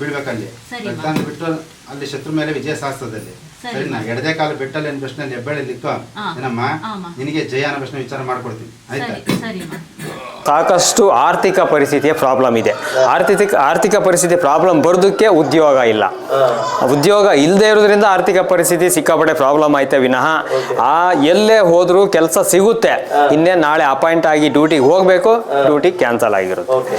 ಬೀಳ್ಬೇಕಲ್ಲಿ ಸರಿ, ರಕ್ತ ಬಿಟ್ಟು ಅಲ್ಲಿ ಶತ್ರು ಮೇಲೆ ವಿಜಯ ಸರಿ, ಸರಿನಾ ಎಡದೆ ಕಾಲು ಬೆಟ್ಟಲ್ಲಿ ಏನು ಪ್ರಶ್ನೆ ಹೆಬ್ಬೆಳಲಿಕ್ಕೋ ಹಾ. ಏನಮ್ಮ. ನಿನಗೆ ಜಯ ಅನ್ನೋ ಪ್ರಶ್ನೆ ವಿಚಾರ ಮಾಡ್ಕೊಡ್ತೀನಿ. ಆಯ್ತಾ? ಸಾಕಷ್ಟು ಆರ್ಥಿಕ ಪರಿಸ್ಥಿತಿಯ ಪ್ರಾಬ್ಲಮ್ ಇದೆ. ಆರ್ಥಿಕ ಆರ್ಥಿಕ ಪರಿಸ್ಥಿತಿ ಪ್ರಾಬ್ಲಮ್ ಬರೋದಕ್ಕೆ ಉದ್ಯೋಗ ಇಲ್ಲ. ಉದ್ಯೋಗ ಇಲ್ಲದೆ ಇರೋದ್ರಿಂದ ಆರ್ಥಿಕ ಪರಿಸ್ಥಿತಿ ಸಿಕ್ಕಾಪಟ್ಟೆ ಪ್ರಾಬ್ಲಮ್ ಐತೆ ವಿನಃ ಆ ಎಲ್ಲೇ ಹೋದರೂ ಕೆಲಸ ಸಿಗುತ್ತೆ. ಇನ್ನೇ ನಾಳೆ ಅಪಾಯಿಂಟ್ ಆಗಿ ಡ್ಯೂಟಿಗೆ ಹೋಗಬೇಕು. ಡ್ಯೂಟಿ ಕ್ಯಾನ್ಸಲ್ ಆಗಿರುತ್ತೆ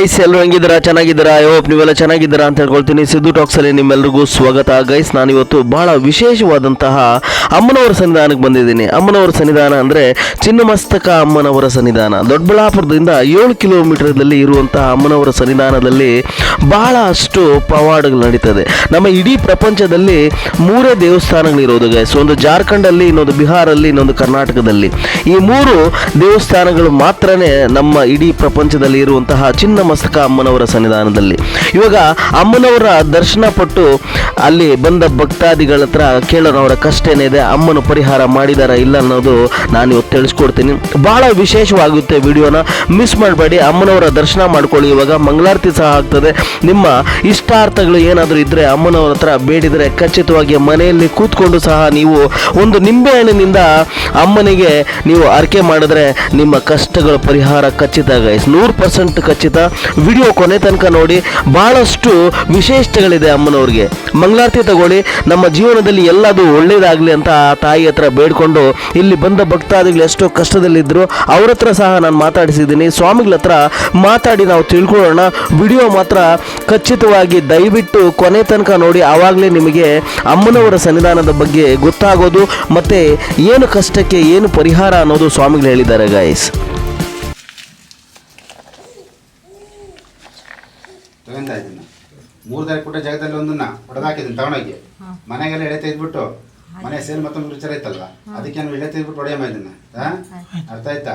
ಗೈಸ್ ಎಲ್ಲರೂ ಹೆಂಗಿದ್ದೀರಾ ಚೆನ್ನಾಗಿದ್ದೀರಾ? ಐ ಹೋಪ್ ನೀವೆಲ್ಲ ಚೆನ್ನಾಗಿದ್ದೀರಾ ಅಂತ ಹೇಳ್ಕೊಳ್ತೀನಿ. ಸಿದ್ದು ಟಾಕ್ಸ್ ಅಲ್ಲಿ ನಿಮ್ಮೆಲ್ರಿಗೂ ಸ್ವಾಗತ. ಗೈಸ್ ನಾನಿವತ್ತು ಬಹಳ ವಿಶೇಷವಾದಂತಹ ಅಮ್ಮನವರ ಸನ್ನಿಧಾನಕ್ಕೆ ಬಂದಿದ್ದೀನಿ. ಅಮ್ಮನವರ ಸನ್ನಿಧಾನ ಅಂದ್ರೆ ಚಿನ್ನಮಸ್ತಕ ಅಮ್ಮನವರ ಸನ್ನಿಧಾನ. ದೊಡ್ಡಬಳ್ಳಾಪುರದಿಂದ ಏಳು ಕಿಲೋಮೀಟರ್ದಲ್ಲಿ ಇರುವಂತಹ ಅಮ್ಮನವರ ಸನ್ನಿಧಾನದಲ್ಲಿ ಬಹಳಷ್ಟು ಪವಾಡಗಳು ನಡೀತದೆ. ನಮ್ಮ ಇಡೀ ಪ್ರಪಂಚದಲ್ಲಿ ಮೂರೇ ದೇವಸ್ಥಾನಗಳಿರೋದು ಗೈಸ್ ಒಂದು ಜಾರ್ಖಂಡಲ್ಲಿ, ಇನ್ನೊಂದು ಬಿಹಾರಲ್ಲಿ, ಇನ್ನೊಂದು ಕರ್ನಾಟಕದಲ್ಲಿ. ಈ ಮೂರು ದೇವಸ್ಥಾನಗಳು ಮಾತ್ರನೇ ನಮ್ಮ ಇಡೀ ಪ್ರಪಂಚದಲ್ಲಿ ಇರುವಂತಹ ಚಿನ್ನಮಸ್ತಕ ಅಮ್ಮನವರ ಸನ್ನಿಧಾನದಲ್ಲಿ. ಇವಾಗ ಅಮ್ಮನವರ ದರ್ಶನ ಪಟ್ಟು ಅಲ್ಲಿ ಬಂದ ಭಕ್ತಾದಿಗಳ ಹತ್ರ ಕೇಳೋಣ ಅವರ ಕಷ್ಟ ಏನಿದೆ ಅಮ್ಮನ ಪರಿಹಾರ ಮಾಡಿದಾರ ಇಲ್ಲ ಅನ್ನೋದು ನಾನು ಇವತ್ತು ತಿಳಿಸ್ಕೊಡ್ತೀನಿ. ಬಹಳ ವಿಶೇಷವಾಗುತ್ತೆ ವಿಡಿಯೋನ. ಮಿಸ್ ಮಾಡಬೇಡಿ, ಅಮ್ಮನವರ ದರ್ಶನ ಮಾಡ್ಕೊಳ್ಳಿ. ಇವಾಗ ಮಂಗಳಾರತಿ ಸಹ ಆಗ್ತದೆ. ನಿಮ್ಮ ಇಷ್ಟಾರ್ಥಗಳು ಏನಾದರೂ ಇದ್ರೆ ಅಮ್ಮನವರ ಹತ್ರ ಬೇಡಿದರೆ ಖಚಿತವಾಗಿ ಮನೆಯಲ್ಲಿ ಕೂತ್ಕೊಂಡು ಸಹ ನೀವು ಒಂದು ನಿಂಬೆಹಣ್ಣಿನಿಂದ ಅಮ್ಮನಿಗೆ ನೀವು ಅರ್ಕೆ ಮಾಡಿದ್ರೆ ನಿಮ್ಮ ಕಷ್ಟಗಳ ಪರಿಹಾರ ಖಚಿತ ಗೈಸ್ ನೂರು ಪರ್ಸೆಂಟ್ ಖಚಿತ. ವಿಡಿಯೋ ಕೊನೆ ತನಕ ನೋಡಿ. ಬಹಳಷ್ಟು ವಿಶೇಷತೆಗಳಿದೆ ಅಮ್ಮನವ್ರಿಗೆ. ಮಂಗಳಾರತಿ ತಗೊಳ್ಳಿ. ನಮ್ಮ ಜೀವನದಲ್ಲಿ ಎಲ್ಲದು ಒಳ್ಳೇದಾಗಲಿ ಅಂತ ಆ ತಾಯಿ ಹತ್ರ ಬೇಡ್ಕೊಂಡು ಇಲ್ಲಿ ಬಂದ ಭಕ್ತಾದಿಗಳು ಎಷ್ಟೋ ಕಷ್ಟದಲ್ಲಿದ್ದರು ಅವ್ರ ಹತ್ರ ಸಹ ನಾನು ಮಾತಾಡಿಸಿದ್ದೀನಿ. ಸ್ವಾಮಿಗಳ ಹತ್ರ ಮಾತಾಡಿ ನಾವು ತಿಳ್ಕೊಳ್ಳೋಣ. ವಿಡಿಯೋ ಮಾತ್ರ ಖಚಿತವಾಗಿ ದಯವಿಟ್ಟು ಕೊನೆ ತನಕ ನೋಡಿ, ಆವಾಗಲೇ ನಿಮಗೆ ಅಮ್ಮನವರ ಸನ್ನಿಧಾನದ ಬಗ್ಗೆ ಗೊತ್ತಾಗೋದು ಮತ್ತು ಏನು ಕಷ್ಟಕ್ಕೆ ಏನು ಪರಿಹಾರ ಅನ್ನೋದು ಸ್ವಾಮಿಗಳು ಹೇಳಿದ್ದಾರೆ ಗಾಯಸ್ ತಗೊಂಡ ಮೂರು ದಾರಿ ಕೊಟ್ಟ ಜಾಗದಲ್ಲಿ ಒಂದನ್ನ ಹೊಡೆದಾಕಿದ್ದೀನಿ ತಗೊಂಡೋಗಿ. ಮನೆಗೆಲ್ಲ ಎಳೆ ತೆಗೆದ್ಬಿಟ್ಟು ಮನೆ ಸೇಲ್ ಮತ್ತೊಂದು ವಿಚಾರ ಐತಲ್ಲ ಅದಕ್ಕೆ ನಾವು ಎಳೆ ತೆಗೆದ್ಬಿಟ್ಟು ಹೊಡೆಯಮ್ಮ ಇದನ್ನ? ಅರ್ಥ ಆಯ್ತಾ?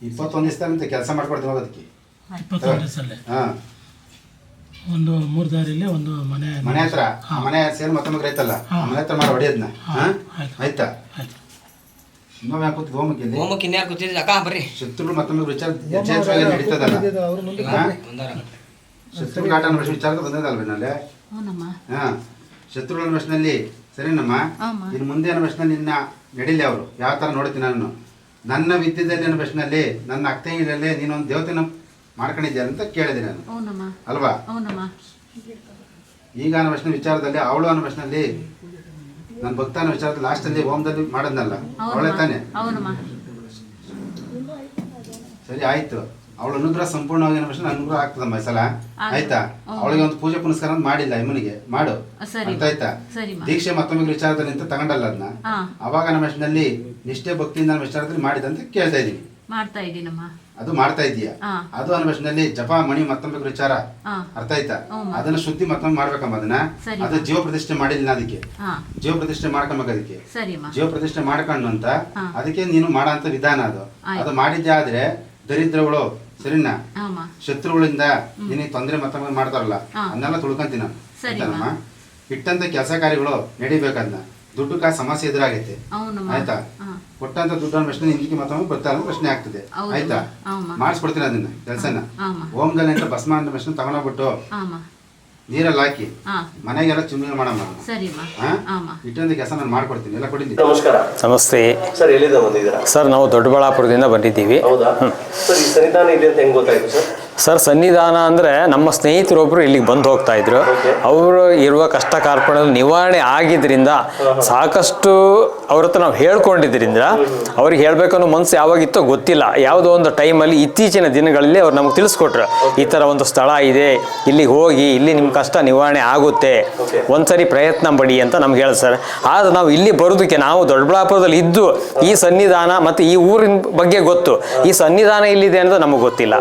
ಇಪ್ಪತ್ತೊಂದು ದಿವಸದಂತೆ ಕೆಲಸ ಮಾಡ್ಕೊಡ್ತೀವಿ ಅದಕ್ಕೆ. ಹಾ. ಒಂದು ಮೂರು ದಾರಿಲಿ ಒಂದು ಮನೆ ಮನೆ ಹತ್ರ? ಮನೆ ಸೇಲ್ ಮತ್ತೊಂದು ಐತಲ್ಲ? ಆ ಮನೆ ಹತ್ರ ಮಾಡಿ ಹೊಡೆಯದ್ನ. ಆಯ್ತು. ಇನ್ನೊಮ್ಮೆ ಯಾಕೆ ಹೋಮಕ್ಕೆ ಇಲ್ಲಿ ಹೋಮಕ್ಕೆ ಇನ್ಯಾರು ಕೂತಿದ್ದ ಅಕ್ಕ ಬರ್ರಿ. ಶತ್ರು ಮತ್ತೊಮ್ಮೆ ವಿಚಾರ ಯಥೇಚ್ಛವಾಗಿ ನಡೀತದಲ್ಲ? ಹಾ? ಶತ್ರುಗಳ ಆಟ ಅನ್ನೋ ವಿಚಾರ ಬಂದದಲ್ವ ನಾಳೆ? ಹಾ. ಶತ್ರು ಸರಿನಮ್ಮ. ಇನ್ನು ಮುಂದೆ ಅನ್ನೋ ಪ್ರಶ್ನೆ ನಿನ್ನ ನಡೀಲಿ ಅವರು. ಯಾವ ಥರ ನೋಡ್ತೀನಿ ನಾನು? ನನ್ನ ವಿದ್ಯದಲ್ಲಿ ಅನ್ನೋ ಪ್ರಶ್ನಲ್ಲಿ ನನ್ನ ಅಕ್ಕಂಗಿರಲ್ಲಿ ನೀನೊಂದು ದೇವತೆನ ಮಾಡ್ಕೊಂಡಿದ್ಯಾ ಅಂತ ಕೇಳಿದೆ ನಾನು. ಅಲ್ವಾ? ಈಗ ಅನ್ನೋ ಪ್ರಶ್ನೆ ವಿಚಾರದಲ್ಲಿ ಅವಳು ಅನ್ನೋ ಪ್ರಶ್ನಲ್ಲಿ ನನ್ನ ಭಕ್ತನ ವಿಚಾರ ವಿಚಾರದಲ್ಲಿ ಲಾಸ್ಟಲ್ಲಿ ಹೋಮದಲ್ಲಿ ಮಾಡದ್ನಲ್ಲ ಅವಳೆ ತಾನೆ. ಸರಿ ಆಯ್ತು. ಅವಳ ಅನುಗ್ರಹ ಸಂಪೂರ್ಣವಾಗಿ ಪ್ರಶ್ನೆ ಅನುಗ್ರಹ ಆಗ್ತದಮ್ಮ ಈ ಸಲ. ಆಯ್ತಾ? ಅವಳಿಗೆ ಒಂದು ಪೂಜೆ ಪುನಸ್ಕಾರ ಮಾಡಿಲ್ಲ ಯಮನಿಗೆ ಮಾಡು. ಆಯ್ತಾ? ದೀಕ್ಷೆ ಮತ್ತೊಮ್ಮೆ ವಿಚಾರದಲ್ಲಿ ಅಂತ ತಗೊಂಡಲ್ಲ ಅದನ್ನ ಅವಾಗ ನಮ್ಮ ನಿಷ್ಠೆ ಭಕ್ತಿಯಿಂದ ನಮ್ಮ ವಿಚಾರದಲ್ಲಿ ಮಾಡಿದಂತ ಕೇಳ್ತಾ ಇದ್ದೀನಿ. ಮಾಡ್ತಾ ಇದ್ದೀನಮ್ಮ ಅದು ಮಾಡ್ತಾ ಇದೀಯಾ. ಅದು ಅನ್ವೇಷಣೆಯಲ್ಲಿ ಜಪ ಮಣಿ ಮತ್ತೊಮ್ಮೆ ವಿಚಾರ. ಅರ್ಥ ಆಯ್ತಾ? ಅದನ್ನ ಶುದ್ಧಿ ಮತ್ತೊಮ್ಮೆ ಮಾಡ್ಬೇಕಮ್ಮ ಅದನ್ನ. ಅದು ಜೀವ ಪ್ರತಿಷ್ಠೆ ಮಾಡಿಲ್ಲ ಅದಕ್ಕೆ. ಜೀವ ಪ್ರತಿಷ್ಠೆ ಮಾಡ್ಕೊಬೇಕು ಅದಕ್ಕೆ. ಜೀವ ಪ್ರತಿಷ್ಠೆ ಮಾಡ್ಕೊಂಡು ಅಂತ ಅದಕ್ಕೆ ನೀನು ಮಾಡೋ ವಿಧಾನ ಅದು. ಅದು ಮಾಡಿದ್ದೆ ಆದ್ರೆ ದರಿದ್ರಗಳು ಸರಿನಾ? ಶತ್ರುಗಳಿಂದ ನಿನಗೆ ತೊಂದರೆ ಮತ್ತೊಮ್ಮೆ ಮಾಡ್ತಾರಲ್ಲ. ಅದನ್ನೆಲ್ಲ ತುಳ್ಕೊಂತೀನಿ? ನಾನು. ಇಟ್ಟಂತ ಕೆಲಸ ಕಾರ್ಯಗಳು ನಡಿಬೇಕನ್ನ ದುಡ್ಡು ಕಾ ಸಮಸ್ಯೆ ಎದುರಾಗೈತೆ. ಆಯ್ತಾ? ಕೊಟ್ಟಂತ ದುಡ್ಡನ್ನ ಪ್ರಶ್ನೆ ನಿಂದಿಗೆ ಮಾತಾಡೋ ಬರ್ತಾ ಅನ್ನೋ ಪ್ರಶ್ನೆ ಆಗ್ತದೆ. ಹೌದು. ಆಯ್ತಾ. ಮಾಡಿಸ್ಕೊಡ್ತೀನಿ ಅದನ್ನ ಕೆಲಸನ. ಹಾಮ್ಮ ಓಮ್ದಲ್ಲಿ ಅಂತ ಭಸ್ಮ ಅಂತ ಪ್ರಶ್ನೆ ತಗೊಂಡೋಗ್ಬಿಟ್ಟು ನೀರಲ್ಲಿ ಹಾಕಿ. ಹಾ ಮನೆಗೆಲ್ಲ ಚುಮ್ಮಿ ಮಾಡಮ್ಮ ಇಟ್ಟೊಂದು ಹಾ ಕೆಲಸ ನಾನು ಮಾಡ್ಕೊಡ್ತೀನಿ. ಎಲ್ಲ ಕೊಡಿ ನಮಸ್ಕಾರ. ನಮಸ್ತೆ. ಸರ್ ಎಲ್ಲಿಂದ ಬಂದಿದ್ದೀರಾ? ಸರ್ ನಾವು ದೊಡ್ಡಬಳ್ಳಾಪುರದಿಂದ ಬಂದಿದ್ದೀವಿ. ಹೌದಾ? ಸರ್ ಈ ಸನ್ನಿಧಾನ ಇದೆ ಅಂತ ಹೆಂಗ್ ಗೊತ್ತಾಯ್ತು ಸರ್? ಸರ್ ಸನ್ನಿಧಾನ ಅಂದರೆ ನಮ್ಮ ಸ್ನೇಹಿತರೊಬ್ಬರು ಇಲ್ಲಿಗೆ ಬಂದು ಹೋಗ್ತಾ ಇದ್ರು. ಅವರು ಇರುವ ಕಷ್ಟ ಕಾರ್ಪಣ್ಯ ನಿವಾರಣೆ ಆಗಿದ್ರಿಂದ ಸಾಕಷ್ಟು ಅವ್ರ ಹತ್ರ ನಾವು ಹೇಳ್ಕೊಂಡಿದ್ರಿಂದ ಅವ್ರಿಗೆ ಹೇಳಬೇಕನ್ನೋ ಮನಸ್ಸು ಯಾವಾಗಿತ್ತೋ ಗೊತ್ತಿಲ್ಲ. ಯಾವುದೋ ಒಂದು ಟೈಮಲ್ಲಿ ಇತ್ತೀಚಿನ ದಿನಗಳಲ್ಲಿ ಅವ್ರು ನಮಗೆ ತಿಳಿಸ್ಕೊಟ್ರು. ಈ ಥರ ಒಂದು ಸ್ಥಳ ಇದೆ ಇಲ್ಲಿಗೆ ಹೋಗಿ ಇಲ್ಲಿ ನಿಮ್ಮ ಕಷ್ಟ ನಿವಾರಣೆ ಆಗುತ್ತೆ. ಒಂದ್ಸರಿ ಪ್ರಯತ್ನ ಪಡಿ ಅಂತ ನಮ್ಗೆ ಹೇಳಿ ಸರ್. ಆದ್ರೆ ನಾವು ಇಲ್ಲಿ ಬರೋದಕ್ಕೆ ನಾವು ದೊಡ್ಡಬಳ್ಳಾಪುರದಲ್ಲಿ ಇದ್ದು ಈ ಸನ್ನಿಧಾನ ಮತ್ತು ಈ ಊರಿನ ಬಗ್ಗೆ ಗೊತ್ತು. ಈ ಸನ್ನಿಧಾನ ಇಲ್ಲಿದೆ ಅಂತ ನಮಗೆ ಗೊತ್ತಿಲ್ಲ.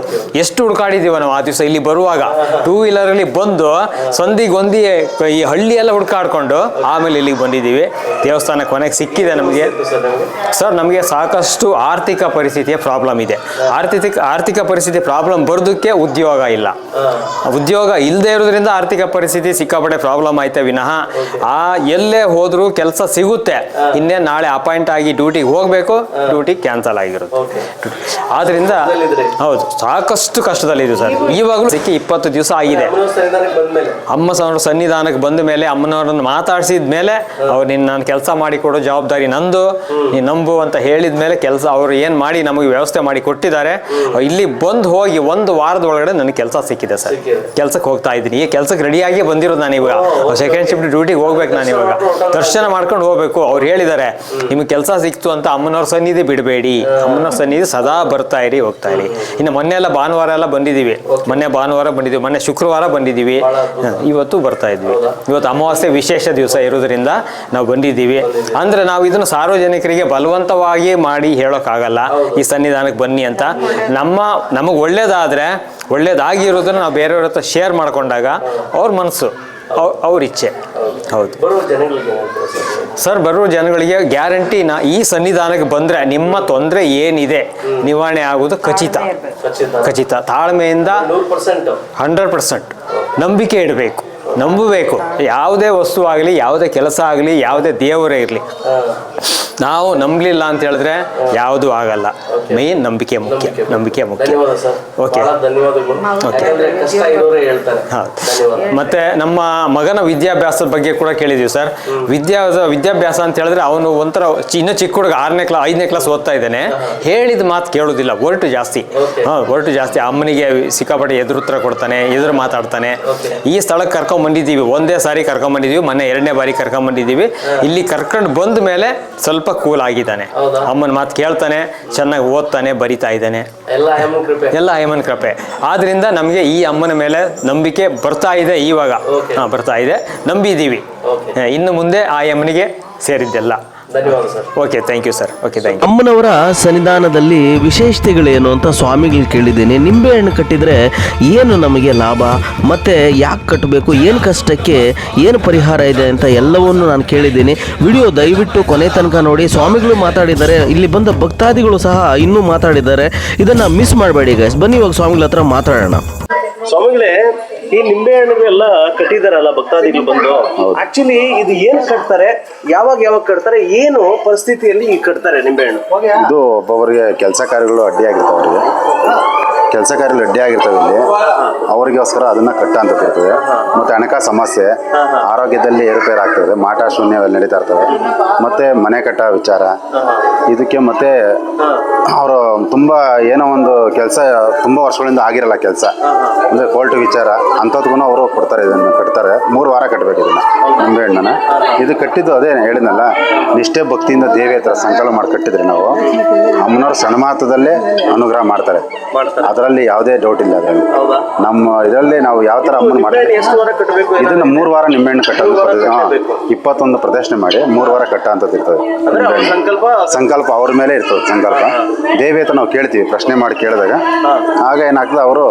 ಎಷ್ಟು ಹುಡುಕಾಟ ಹುಡುಕಾಡಿದೀವಿ ನಾವು ಆ ದಿವಸ ಇಲ್ಲಿ ಬರುವಾಗ. ಟೂ ವೀಲರಲ್ಲಿ ಬಂದು ಸಂದಿಗೊಂದಿ ಈ ಹಳ್ಳಿ ಎಲ್ಲ ಹುಡುಕಾಡ್ಕೊಂಡು ಆಮೇಲೆ ಇಲ್ಲಿಗೆ ಬಂದಿದ್ದೀವಿ. ದೇವಸ್ಥಾನ ಕೊನೆಗೆ ಸಿಕ್ಕಿದೆ ನಮಗೆ. ಸರ್ ನಮಗೆ ಸಾಕಷ್ಟು ಆರ್ಥಿಕ ಪರಿಸ್ಥಿತಿಯ ಪ್ರಾಬ್ಲಮ್ ಇದೆ. ಆರ್ಥಿಕ ಆರ್ಥಿಕ ಪರಿಸ್ಥಿತಿ ಪ್ರಾಬ್ಲಮ್ ಬರೋದಕ್ಕೆ ಉದ್ಯೋಗ ಇಲ್ಲ. ಉದ್ಯೋಗ ಇಲ್ಲದೆ ಇರೋದ್ರಿಂದ ಆರ್ಥಿಕ ಪರಿಸ್ಥಿತಿ ಸಿಕ್ಕಾಪಟ್ಟೆ ಪ್ರಾಬ್ಲಮ್ ಆಯ್ತೆ ವಿನಃ. ಆ ಎಲ್ಲೇ ಹೋದರೂ ಕೆಲಸ ಸಿಗುತ್ತೆ. ಇನ್ನೇ ನಾಳೆ ಅಪಾಯಿಂಟ್ ಆಗಿ ಡ್ಯೂಟಿಗೆ ಹೋಗಬೇಕು. ಡ್ಯೂಟಿ ಕ್ಯಾನ್ಸಲ್ ಆಗಿರುತ್ತೆ. ಆದ್ರಿಂದ ಹೌದು ಸಾಕಷ್ಟು ಕಷ್ಟದಲ್ಲಿದ್ದೀವಿ ಸರ್. ಇವಾಗಲೂ ಸಿಕ್ಕಿ ಇಪ್ಪತ್ತು ದಿವಸ ಆಗಿದೆ. ಅಮ್ಮ ಸಾವಿರ ಸನ್ನಿಧಾನಕ್ಕೆ ಬಂದ ಮೇಲೆ ಅಮ್ಮನವ್ರನ್ನ ಮಾತಾಡಿಸಿದ ಮೇಲೆ ಅವ್ರು ನಿನ್ನ ನಾನು ಕೆಲಸ ಮಾಡಿ ಕೊಡೋ ಜವಾಬ್ದಾರಿ ನಂದು ನೀನು ನಂಬು ಅಂತ ಹೇಳಿದ ಮೇಲೆ ಕೆಲಸ ಅವರು ಏನು ಮಾಡಿ ನಮಗೆ ವ್ಯವಸ್ಥೆ ಮಾಡಿ ಕೊಟ್ಟಿದ್ದಾರೆ. ಇಲ್ಲಿ ಬಂದು ಹೋಗಿ ಒಂದು ವಾರದ ಒಳಗಡೆ ನನಗೆ ಕೆಲಸ ಸಿಕ್ಕಿದೆ ಸರ್. ಕೆಲಸಕ್ಕೆ ಹೋಗ್ತಾ ಇದ್ದೀನಿ. ಈ ಕೆಲಸಕ್ಕೆ ರೆಡಿಯಾಗಿ ಬಂದಿರೋದು ನಾನು ಇವಾಗ. ಸೆಕೆಂಡ್ ಶಿಫ್ಟ್ ಡ್ಯೂಟಿಗೆ ಹೋಗ್ಬೇಕು ನಾನು ಇವಾಗ. ದರ್ಶನ ಮಾಡ್ಕೊಂಡು ಹೋಗ್ಬೇಕು. ಅವ್ರು ಹೇಳಿದ್ದಾರೆ ನಿಮಗೆ ಕೆಲಸ ಸಿಕ್ತು ಅಂತ ಅಮ್ಮನವ್ರ ಸನ್ನಿಧಿ ಬಿಡಬೇಡಿ. ಅಮ್ಮನವ್ರ ಸನ್ನಿಧಿ ಸದಾ ಬರ್ತಾ ಇರಿ ಹೋಗ್ತಾ ಇರಿ. ಇನ್ನು ಮೊನ್ನೆ ಎಲ್ಲ ಭಾನುವಾರ ಎಲ್ಲ ಬಂದಿದ್ದೀವಿ. ಮೊನ್ನೆ ಭಾನುವಾರ ಬಂದಿದ್ದೀವಿ ಮೊನ್ನೆ ಶುಕ್ರವಾರ ಬಂದಿದ್ದೀವಿ. ಇವತ್ತು ಬರ್ತಾ ಇದ್ವಿ. ಇವತ್ತು ಅಮಾವಾಸ್ಯೆ ವಿಶೇಷ ದಿವಸ ಇರೋದ್ರಿಂದ ನಾವು ಬಂದಿದ್ದೀವಿ. ಅಂದ್ರೆ ನಾವು ಇದನ್ನು ಸಾರ್ವಜನಿಕರಿಗೆ ಬಲವಂತವಾಗಿ ಮಾಡಿ ಹೇಳೋಕ್ಕಾಗಲ್ಲ. ಈ ಸನ್ನಿಧಾನಕ್ಕೆ ಬನ್ನಿ ಅಂತ. ನಮ್ಮ ನಮಗೆ ಒಳ್ಳೇದಾದ್ರೆ ಒಳ್ಳೇದಾಗಿರೋದನ್ನ ನಾವು ಬೇರೆಯವ್ರ ಹತ್ರ ಶೇರ್ ಮಾಡ್ಕೊಂಡಾಗ ಅವ್ರ ಮನಸ್ಸು ಅವ್ರ ಅವ್ರ ಇಚ್ಛೆ. ಹೌದು. ಸರ್ ಬರೋ ಜನಗಳಿಗೆ ಗ್ಯಾರಂಟಿ ನಾ ಈ ಸನ್ನಿಧಾನಕ್ಕೆ ಬಂದರೆ ನಿಮ್ಮ ತೊಂದರೆ ಏನಿದೆ? ನಿವಾರಣೆ ಆಗೋದು ಖಚಿತ. ಖಚಿತ. ತಾಳ್ಮೆಯಿಂದ ಹಂಡ್ರೆಡ್ ಪರ್ಸೆಂಟ್ ನಂಬಿಕೆ ಇಡಬೇಕು. ನಂಬಬೇಕು. ಯಾವುದೇ ವಸ್ತು ಆಗಲಿ ಯಾವುದೇ ಕೆಲಸ ಆಗಲಿ ಯಾವುದೇ ದೇವರೇ ಇರಲಿ. ನಾವು ನಂಬಲಿಲ್ಲ ಅಂತ ಹೇಳಿದ್ರೆ ಯಾವುದೂ ಆಗಲ್ಲ. ಮೇನ್ ನಂಬಿಕೆ ಮುಖ್ಯ. ನಂಬಿಕೆ ಮುಖ್ಯ. ಧನ್ಯವಾದ ಸರ್. ಓಕೆ ಬಹಳ ಧನ್ಯವಾದಗಳು. ಓಕೆ. ಯಾಕಂದ್ರೆ ಕಷ್ಟ ಇರೋರೇ ಹೇಳ್ತಾರೆ. ಹೌದು. ಧನ್ಯವಾದ. ಮತ್ತೆ ನಮ್ಮ ಮಗನ ವಿದ್ಯಾಭ್ಯಾಸದ ಬಗ್ಗೆ ಕೂಡ ಕೇಳಿದೀವಿ ಸರ್. ವಿದ್ಯಾ ವಿದ್ಯಾಭ್ಯಾಸ ಅಂತ ಹೇಳಿದ್ರೆ ಅವನು ಒಂಥರ ಇನ್ನೂ ಚಿಕ್ಕ ಹುಡುಗ ಆರನೇ ಕ್ಲಾಸ್ ಐದನೇ ಕ್ಲಾಸ್ ಓದ್ತಾ ಇದ್ದಾನೆ. ಹೇಳಿದ ಮಾತು ಕೇಳೋದಿಲ್ಲ ಒರಟು ಜಾಸ್ತಿ. ಹಾಂ ಒರಟು ಜಾಸ್ತಿ. ಅಮ್ಮನಿಗೆ ಸಿಕ್ಕಾಪಟ್ಟೆ ಎದುರು ಉತ್ತರ ಕೊಡ್ತಾನೆ ಎದುರು ಮಾತಾಡ್ತಾನೆ. ಈ ಸ್ಥಳಕ್ಕೆ ಕರ್ಕೊಂಡ್ ಬಂದಿದ್ದೀವಿ. ಒಂದೇ ಸಾರಿ ಕರ್ಕೊಂಡ್ ಬಂದಿದ್ದೀವಿ. ಮೊನ್ನೆ ಎರಡನೇ ಬಾರಿ ಕರ್ಕೊಂಡ್ ಬಂದಿದ್ದೀವಿ. ಇಲ್ಲಿ ಕರ್ಕೊಂಡು ಬಂದ ಮೇಲೆ ಸ್ವಲ್ಪ ಕೂಲ್ ಆಗಿದ್ದಾನೆ? ಅಮ್ಮನ ಮಾತು ಕೇಳ್ತಾನೆ ಚೆನ್ನಾಗಿ ಓದ್ತಾನೆ ಬರಿತಾ ಇದ್ದಾನೆ. ಎಲ್ಲ ಹೇಮನ್ ಕೃಪೆ. ಆದ್ರಿಂದ ನಮಗೆ ಈ ಅಮ್ಮನ ಮೇಲೆ ನಂಬಿಕೆ ಬರ್ತಾ ಇದೆ ಇವಾಗ. Okay. ಹಾ ಬರ್ತಾ ಇದೆ. ನಂಬಿದೀವಿ. ಇನ್ನು ಮುಂದೆ ಆ ಅಮ್ಮನಿಗೆ ಸೇರಿದ್ದೆಲ್ಲ. ಧನ್ಯವಾದ sir. Okay thank you sir okay thank you ಅಮ್ಮನವರ ಸನ್ನಿಧಾನದಲ್ಲಿ ವಿಶೇಷತೆಗಳೇನು ಅಂತ ಸ್ವಾಮಿಗಳು ಕೇಳಿದ್ದೀನಿ. ನಿಂಬೆಹಣ್ಣು ಕಟ್ಟಿದರೆ ಏನು ನಮಗೆ ಲಾಭ? ಮತ್ತು ಯಾಕೆ ಕಟ್ಟಬೇಕು? ಏನು ಕಷ್ಟಕ್ಕೆ ಏನು ಪರಿಹಾರ ಇದೆ ಅಂತ ಎಲ್ಲವನ್ನು ನಾನು ಕೇಳಿದ್ದೀನಿ. ವಿಡಿಯೋ ದಯವಿಟ್ಟು ಕೊನೆ ತನಕ ನೋಡಿ. ಸ್ವಾಮಿಗಳು ಮಾತಾಡಿದ್ದಾರೆ. ಇಲ್ಲಿ ಬಂದ ಭಕ್ತಾದಿಗಳು ಸಹ ಇನ್ನೂ ಮಾತಾಡಿದ್ದಾರೆ. ಇದನ್ನು ಮಿಸ್ ಮಾಡಬೇಡಿ ಗೈಸ್ ಬನ್ನಿ ಇವಾಗ ಸ್ವಾಮಿಗಳ ಹತ್ರ ಮಾತಾಡೋಣ. ಸ್ವಾಮಿಗಳೇ ಈ ನಿಂಬೆ ಹಣ್ಣುಗಳೆಲ್ಲ ಕಟ್ಟಿದಾರಲ್ಲ ಭಕ್ತಾದಿಗಳು ಬಂದು. ಆಕ್ಚುಲಿ ಇದು ಏನ್ ಕಟ್ತಾರೆ? ಯಾವಾಗ ಯಾವಾಗ ಕಟ್ತಾರೆ? ಏನು ಪರಿಸ್ಥಿತಿಯಲ್ಲಿ ಈ ಕಟ್ತಾರೆ ನಿಂಬೆ ಹಣ್ಣು? ಇದು ಒಬ್ಬೊಬ್ಬರಿಗೆ ಕೆಲಸ ಕಾರ್ಯಗಳು ಅಡ್ಡಿಯಾಗಿರ್ತಾವೆ ಅವರಿಗೆ. ಕೆಲಸ ಕಾರ್ಯಗಳು ಅಡ್ಡಿಯಾಗಿರ್ತವೆ ಇಲ್ಲಿ. ಅವರಿಗೋಸ್ಕರ ಅದನ್ನ ಕಟ್ಟ ಅಂತ ಇರ್ತದೆ ಮತ್ತೆ ಹಣಕಾಸು ಸಮಸ್ಯೆ ಆರೋಗ್ಯದಲ್ಲಿ ಏರುಪೇರು ಆಗ್ತದೆ ಮಾಟ ಶೂನ್ಯ ಅವೆಲ್ಲ ನಡೀತಾ ಇರ್ತವೆ. ಮತ್ತೆ ಮನೆ ಕಟ್ಟ ವಿಚಾರ. ಇದಕ್ಕೆ ಮತ್ತೆ ಅವರು ತುಂಬಾ ಏನೋ ಒಂದು ಕೆಲಸ ತುಂಬಾ ವರ್ಷಗಳಿಂದ ಆಗಿರಲ್ಲ ಕೆಲಸ. ಅಂದ್ರೆ ಕೋರ್ಟ್ ವಿಚಾರ ಅಂಥದ್ಗೂ ಅವರು ಕೊಡ್ತಾರೆ ಇದನ್ನು ಕಟ್ತಾರೆ. ಮೂರು ವಾರ ಕಟ್ಟಬೇಕು ಇದನ್ನ ನಿಂಬೆ ಹಣ್ಣನ್ನ. ಇದು ಕಟ್ಟಿದ್ದು ಅದೇ ಹೇಳಿದ್ನಲ್ಲ ನಿಷ್ಠೆ ಭಕ್ತಿಯಿಂದ ದೇವಿ ಹತ್ರ ಸಂಕಲ್ಪ ಮಾಡಿ ಕಟ್ಟಿದ್ರಿ ನಾವು. ಅಮ್ಮನವ್ರ ಸಣ್ಮಾತದಲ್ಲೇ ಅನುಗ್ರಹ ಮಾಡ್ತಾರೆ. ಅದರಲ್ಲಿ ಯಾವುದೇ ಡೌಟ್ ಇಲ್ಲ ಅದರಲ್ಲಿ ಹೌದಾ? ನಮ್ಮ ಇದರಲ್ಲಿ ನಾವು ಯಾವ ಥರ ಅಮ್ಮನ ಮಾಡ್ತೀವಿ ಇದನ್ನು ವಾರ ಕಟ್ಟಬೇಕು ಇದನ್ನ ಮೂರು ವಾರ ನಿಂಬೆಹಣ್ಣು ಕಟ್ಟೋದು ಇಪ್ಪತ್ತೊಂದು ಪ್ರದರ್ಶನ ಮಾಡಿ ಮೂರು ವಾರ ಕಟ್ಟ ಅಂತ ಇರ್ತದೆ. ಅಂದ್ರೆ ಅವ್ರ ಸಂಕಲ್ಪ? ಸಂಕಲ್ಪ ಅವ್ರ ಮೇಲೆ ಇರ್ತದೆ ಸಂಕಲ್ಪ. ದೇವಿ ಹತ್ರ ನಾವು ಕೇಳ್ತೀವಿ ಪ್ರಶ್ನೆ ಮಾಡಿ ಕೇಳಿದಾಗ. ಆಗ ಏನಾಗ್ತದೆ ಅವರು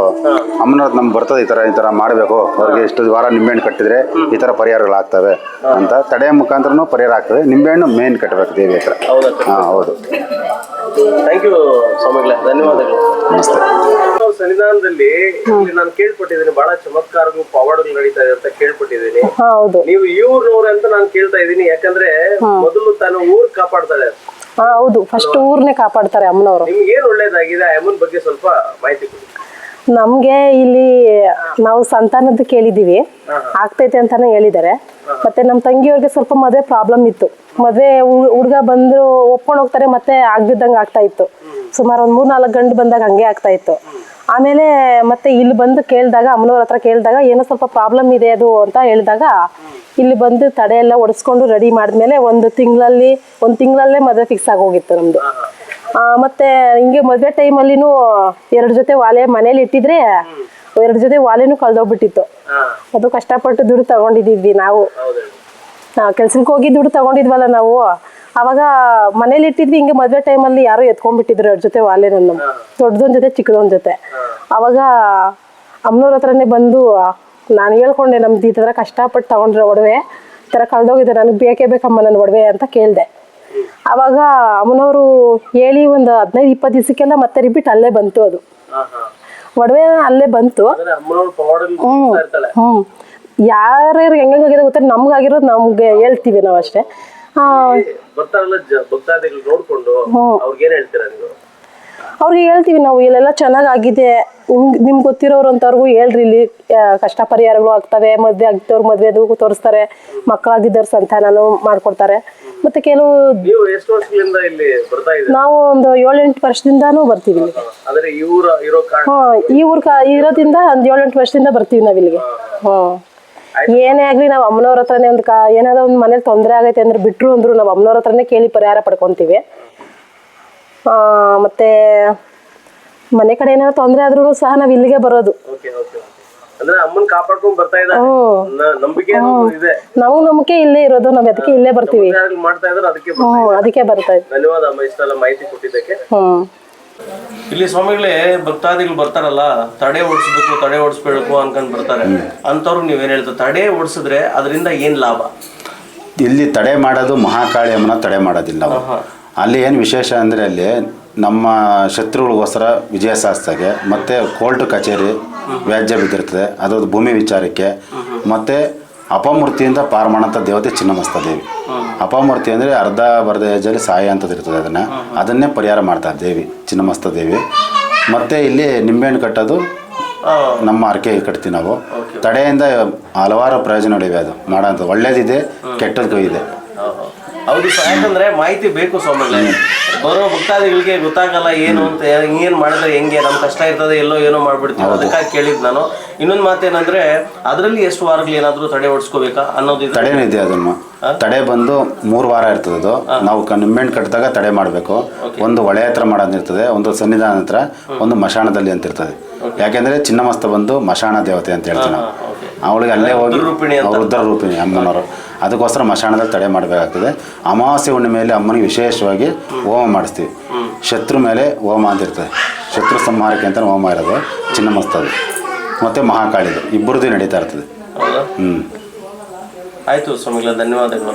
ಅಮ್ಮನ ನಮ್ಗೆ ಬರ್ತದೆ ಈ ಥರ ಈ ಥರ ಮಾಡಬೇಕು. ಅವ್ರಿಗೆ ಇಷ್ಟು ವಾರ ನಿಂಬೆಹಣ್ಣು ಕಟ್ಟಿದ್ರೆ ಈ ಥರ ಪರಿಹಾರಗಳಾಗ್ತವೆ ಅಂತ ತಡೆಯ ಮುಖಾಂತರನು ಪರಿಹಾರ ಆಗ್ತದೆ. ನಿಂಬೆಹಣ್ಣು ಮೇನ್ ಕಟ್ಟಬೇಕು ದೇವಿ ಹತ್ರ. ಹಾಂ ಹೌದು. ಥ್ಯಾಂಕ್ ಯು ಸ್ವಾಮಿಗಳೇ. ಧನ್ಯವಾದಗಳು. ನಮಸ್ತೆ. ಸನ್ನಿಧಾನದಲ್ಲಿ ನಾನು ಕೇಳ್ಪಟ್ಟಿದ್ದೀನಿ ಬಹಳ ಚಮತ್ಕಾರಗಳು ಪವಾಡಗಳು ನಡೀತಾ ಇದೆ ಅಂತ ಕೇಳ್ಪಟ್ಟಿದ್ದೀನಿ. ಹೌದು. ನೀವು ಇವ್ರನವ್ರೆ ಅಂತ ನಾನು ಕೇಳ್ತಾ ಇದ್ದೀನಿ ಯಾಕಂದ್ರೆ ಮೊದಲು ತಾನು ಊರ್ ಕಾಪಾಡ್ತಾಳೆ. ಹೌದು. ಫಸ್ಟ್ ಊರ್ನೇ ಕಾಪಾಡ್ತಾರೆ ಅಮ್ಮನವರು. ನಿಮ್ಗೆ ಏನ್ ಒಳ್ಳೇದಾಗಿದೆ? ಆ ಅಮ್ಮನ ಬಗ್ಗೆ ಸ್ವಲ್ಪ ಮಾಹಿತಿ ಕೊಡಿ. ನಮ್ಗೆ ಇಲ್ಲಿ ನಾವು ಸಂತಾನದ್ದು ಕೇಳಿದ್ದೀವಿ. ಆಗ್ತೈತೆ ಅಂತಾನೆ ಹೇಳಿದ್ದಾರೆ. ಮತ್ತೆ ನಮ್ಮ ತಂಗಿಯವ್ರಿಗೆ ಸ್ವಲ್ಪ ಮದುವೆ ಪ್ರಾಬ್ಲಮ್ ಇತ್ತು. ಮದುವೆ ಹುಡುಗ ಬಂದ್ರು ಒಪ್ಕೊಂಡು ಹೋಗ್ತಾರೆ ಮತ್ತೆ ಆಗ್ದಿದ್ದಂಗೆ ಆಗ್ತಾ ಇತ್ತು. ಸುಮಾರು ಒಂದು ಮೂರ್ ನಾಲ್ಕು ಗಂಟೆ ಬಂದಾಗ ಹಂಗೆ ಆಗ್ತಾ ಇತ್ತು. ಆಮೇಲೆ ಮತ್ತೆ ಇಲ್ಲಿ ಬಂದು ಕೇಳಿದಾಗ ಅಮ್ಮನವ್ರ ಹತ್ರ ಕೇಳಿದಾಗ ಏನೋ ಸ್ವಲ್ಪ ಪ್ರಾಬ್ಲಮ್ ಇದೆ ಅದು ಅಂತ ಹೇಳಿದಾಗ ಇಲ್ಲಿ ಬಂದು ತಡೆ ಎಲ್ಲ ಒಡಿಸ್ಕೊಂಡು ರೆಡಿ ಮಾಡಿದ್ಮೇಲೆ ಒಂದು ತಿಂಗಳಲ್ಲಿ ಒಂದು ತಿಂಗಳಲ್ಲೇ ಮದುವೆ ಫಿಕ್ಸ್ ಆಗೋಗಿತ್ತು ನಮ್ದು. ಆ, ಮತ್ತೆ ಹಿಂಗೆ ಮದುವೆ ಟೈಮಲ್ಲಿನೂ ಎರಡು ಜೊತೆ ವಾಲೆ ಮನೇಲಿ ಇಟ್ಟಿದ್ರೆ ಎರಡು ಜೊತೆ ವಾಲೆನೂ ಕಳ್ದೋಗ್ಬಿಟ್ಟಿತ್ತು. ಅದು ಕಷ್ಟಪಟ್ಟು ದುಡ್ಡು ತಗೊಂಡಿದ್ದೀವಿ ನಾವು. ಕೆಲ್ಸಕ್ಕೆ ಹೋಗಿ ದುಡ್ಡು ತಗೊಂಡಿದ್ವಲ್ಲ ನಾವು. ಅವಾಗ ಮನೇಲಿ ಇಟ್ಟಿದ್ವಿ ಹಿಂಗೆ ಮದುವೆ ಟೈಮಲ್ಲಿ ಯಾರೋ ಎತ್ಕೊಂಡ್ಬಿಟ್ಟಿದ್ರು ಎರಡು ಜೊತೆ ವಾಲೆ ನನ್ನ ದೊಡ್ಡದೊಂದ್ ಜೊತೆ ಚಿಕ್ಕದೊಂದ್ ಜೊತೆ. ಅವಾಗ ಅಮ್ಮನವ್ರ ಹತ್ರನೇ ಬಂದು ನಾನು ಹೇಳ್ಕೊಂಡೆ ನಮ್ದು ಈ ಥರ ಕಷ್ಟಪಟ್ಟು ತಗೊಂಡ್ರೆ ಒಡವೆ ಈ ಥರ ಕಳ್ದೋಗಿದೆ ನನಗೆ ಬೇಕೇ ಬೇಕಮ್ಮ ನನ್ನ ಒಡವೆ ಅಂತ ಕೇಳಿದೆ. ಅವಾಗ ಅಮ್ಮನವರು ಹೇಳಿ ಒಂದು ಹದಿನೈದು ಇಪ್ಪತ್ತು ದಿವಸಕ್ಕೆಲ್ಲ ಮತ್ತೆ ರಿಪೀಟ್ ಅಲ್ಲೇ ಬಂತು ಅದು. ಒಡವೆ ಅಲ್ಲೇ ಬಂತು. ಹ್ಮ್ ಹ್ಮ್. ಯಾರ್ಯಾರು ಹೆಂಗಾಗಿದೆ ಗೊತ್ತಾ? ನಮ್ಗಾಗಿರೋದು ನಮ್ಗೆ ಹೇಳ್ತೀವಿ ನಾವು ಅಷ್ಟೇ. ಆ, ಭಕ್ತಾದಿಗಳು ನೋಡ್ಕೊಂಡು ಅವ್ರಿಗೆ ಏನ್ ಹೇಳ್ತೀರಾ ನೀವು? ಅವ್ರಿಗೆ ಹೇಳ್ತೀವಿ ನಾವು ಇಲ್ಲೆಲ್ಲ ಚೆನ್ನಾಗಾಗಿದೆ ನಿಮ್ಗೆ ನಿಮ್ಗೆ ಗೊತ್ತಿರೋರು ಅಂತವ್ರಿಗೂ ಹೇಳ್ರಿ ಇಲ್ಲಿ. ಕಷ್ಟ ಪರಿಹಾರಗಳು ಆಗ್ತವೆ ಮದುವೆ ಆಗ್ತವ್ರು ಮದುವೆದು ತೋರಿಸ್ತಾರೆ. ಮಕ್ಕಳಾಗಿದ್ದವ್ರ ಸಂತಾನನು ಮಾಡ್ಕೊಡ್ತಾರೆ. ಮತ್ತೆ ಕೆಲವು ನೀವು ಒಂದು ಏಳೆಂಟು ವರ್ಷದಿಂದಾನು ಬರ್ತೀವಿ ಈ ಊರ್ ಇರೋದ್ರಿಂದ ಒಂದು ಏಳೆಂಟು ವರ್ಷದಿಂದ ಬರ್ತೀವಿ ನಾವು ಇಲ್ಲಿಗೆ. ಹ್ಮ್ ಏನೇ ಆಗ್ಲಿ ನಾವು ಅಮ್ಮನವ್ರ ಹತ್ರನೇ ಒಂದು ಕಾ ಏನಾದ್ರು ಒಂದು ಮನೇಲಿ ತೊಂದರೆ ಆಗೈತೆ ಅಂದ್ರೆ ಬಿಟ್ರು ಅಂದ್ರು ನಾವು ಅಮ್ಮನವ್ರ ಹತ್ರನೇ ಕೇಳಿ ಪರಿಹಾರ ಪಡ್ಕೊಂತೀವಿ. ಆ, ಮತ್ತೆ ಮನೆ ಕಡೆ ಏನಾದ್ರು ತೊಂದರೆ ಆದ್ರೂ ಸಹ ನಾವ್ ಇಲ್ಲಿಗೆ ಬರೋದು. ಓಕೆ ಓಕೆ ಅಂದ್ರೆ ಅಮ್ಮನ್ ಕಾಪಾಡ್ಕೊಂಡ್ ಬರ್ತಾ ಇದ್ದಾರೆ. ನಂಬಿಕೆ ಅನ್ನೋದು ಇದೆ. ನಾವು ನಂಬಿಕೆ ಇಲ್ಲೇ ಇರೋದು ನಾವ್ ಅದಕ್ಕೆ ಇಲ್ಲೇ ಬರ್ತೀವಿ. ಯಾರು ಮಾಡ್ತಾ ಇದಾರೆ ಅದಕ್ಕೆ ಬರ್ತಾ ಹ್ಮ್ ಅದಕ್ಕೆ ಬರ್ತಾ ಇದ್ವಿ ಧನ್ಯವಾದ ಅಮ್ಮ ಇಷ್ಟೆಲ್ಲ ಮಾಹಿತಿ ಕೊಟ್ಟಿದ್ದಕ್ಕೆ. ಹ್ಮ್. ಇಲ್ಲಿ ಸ್ವಾಮಿಗಳೇ ಭಕ್ತಾದಿಗಳು ಬರ್ತಾರಲ್ಲ ತಡೆ ಓಡಿಸ್ಬೇಕು ತಡೆ ಓಡಿಸ್ಬೇಕು ಅನ್ಕೊಂಡ್ ಬರ್ತಾರೆ. ಅಂತವ್ರು ನೀವೇನ್ ಹೇಳ್ತಾರೆ? ತಡೆ ಓಡಿಸಿದ್ರೆ ಅದರಿಂದ ಏನ್ ಲಾಭ? ಇಲ್ಲಿ ತಡೆ ಮಾಡೋದು ಮಹಾಕಾಳಿ ಅಮ್ಮನ ತಡೆ ಮಾಡೋದಿಲ್ಲ ಅಲ್ಲಿ ಏನು ವಿಶೇಷ ಅಂದರೆ ಅಲ್ಲಿ ನಮ್ಮ ಶತ್ರುಗಳಿಗೋಸ್ಕರ ವಿಜಯ ಸಾಧಿಸ್ದಾಗೆ ಮತ್ತು ಕೋರ್ಟ್ ಕಚೇರಿ ವ್ಯಾಜ್ಯ ಬಿದ್ದಿರ್ತದೆ. ಅದು ಭೂಮಿ ವಿಚಾರಕ್ಕೆ. ಮತ್ತು ಅಪಮೂರ್ತಿಯಿಂದ ಪಾರು ಮಾಡೋಂಥ ದೇವತೆ ಚಿನ್ನಮಸ್ತ ದೇವಿ. ಅಪಮೂರ್ತಿ ಅಂದರೆ ಅರ್ಧ ಬರ್ಧ ಏಜಲ್ಲಿ ಸಹಾಯ ಅಂತದ್ದು ಇರ್ತದೆ ಅದನ್ನು. ಅದನ್ನೇ ಪರಿಹಾರ ಮಾಡ್ತಾರೆ ದೇವಿ ಚಿನ್ನಮಸ್ತ ದೇವಿ. ಮತ್ತು ಇಲ್ಲಿ ನಿಂಬೆಹಣ್ಣು ಕಟ್ಟೋದು ನಮ್ಮ ಅರ್ಕೆ ಕಟ್ತೀವಿ ನಾವು. ತಡೆಯಿಂದ ಹಲವಾರು ಪ್ರಯೋಜನಗಳಿವೆ ಅದು. ಮಾಡೋಂಥ ಒಳ್ಳೇದಿದೆ ಕೆಟ್ಟದ್ದು ಇದೆ. ಹೌದು ಸರ್ ಯಾಕಂದ್ರೆ ಮಾಹಿತಿ ಬೇಕು ಸ್ವಾಮಿಗಳೇ. ಬರೋ ಭಕ್ತಾದಿಗಳಿಗೆ ಗೊತ್ತಾಗಲ್ಲ ಏನು ಅಂತ ಏನ್ ಮಾಡಿದ್ರೆ ಹೆಂಗೆ ನಮ್ ಕಷ್ಟ ಇರ್ತದೆ ಎಲ್ಲೋ ಏನೋ ಮಾಡ್ಬಿಡ್ತೀವಿ ಅದಕ್ಕಾಗಿ ಕೇಳಿದ್ ನಾನು. ಇನ್ನೊಂದ್ ಮಾತೇನಂದ್ರೆ ಅದರಲ್ಲಿ ಎಷ್ಟು ವಾರಗಳು ಏನಾದ್ರೂ ತಡೆ ಓಡಿಸ್ಕೋಬೇಕಾ ಅನ್ನೋದು ತಡೆನಿದೆ ತಡೆನೂ ಇದೆ ಅದನ್ನು. ತಡೆ ಬಂದು ಮೂರು ವಾರ ಇರ್ತದೆ ಅದು. ನಾವು ಕ- ನಿಂಬೆಹಣ್ಣು ಕಟ್ಟಿದಾಗ ತಡೆ ಮಾಡಬೇಕು. ಒಂದು ಹೊಳೆ ಹತ್ರ ಮಾಡೋದಿರ್ತದೆ ಒಂದು ಸನ್ನಿಧಾನ ಹತ್ರ ಒಂದು ಮಶಾಣದಲ್ಲಿ ಅಂತ ಇರ್ತದೆ. ಯಾಕೆಂದ್ರೆ ಚಿನ್ನಮಸ್ತ ಬಂದು ಮಶಾಣ ದೇವತೆ ಅಂತ ಹೇಳ್ತೀವಿ ನಾವು. ಅವಳಿಗೆ ಅಲ್ಲೇ ಹೋಗಿ ರುದ್ರರೂಪಿಣಿ ಅಂತ. ರುದ್ರರೂಪಿಣಿ ಅಮ್ಮನವರು. ಅದಕ್ಕೋಸ್ಕರ ಮಶಾಣದಲ್ಲಿ ತಡೆ ಮಾಡಬೇಕಾಗ್ತದೆ. ಅಮಾವಾಸ್ಯ ಹುಣ್ಣಿಮೆಯಲ್ಲಿ ಅಮ್ಮನಿಗೆ ವಿಶೇಷವಾಗಿ ಹೋಮ ಮಾಡಿಸ್ತೀವಿ. ಶತ್ರು ಮೇಲೆ ಹೋಮ ಅಂತ ಇರ್ತದೆ ಶತ್ರು ಸಂಹಾರಕ್ಕೆ ಅಂತ ಹೋಮ ಇರೋದು ಚಿನ್ನಮಸ್ತದು. ಮತ್ತು ಮಹಾಕಾಳಿದು. ಇಬ್ಬರದ್ದು ನಡೀತಾ ಇರ್ತದೆ. ಹೌದಾ? ಹ್ಞೂ ಆಯಿತು ಸ್ವಾಮಿಗಳ ಧನ್ಯವಾದಗಳು.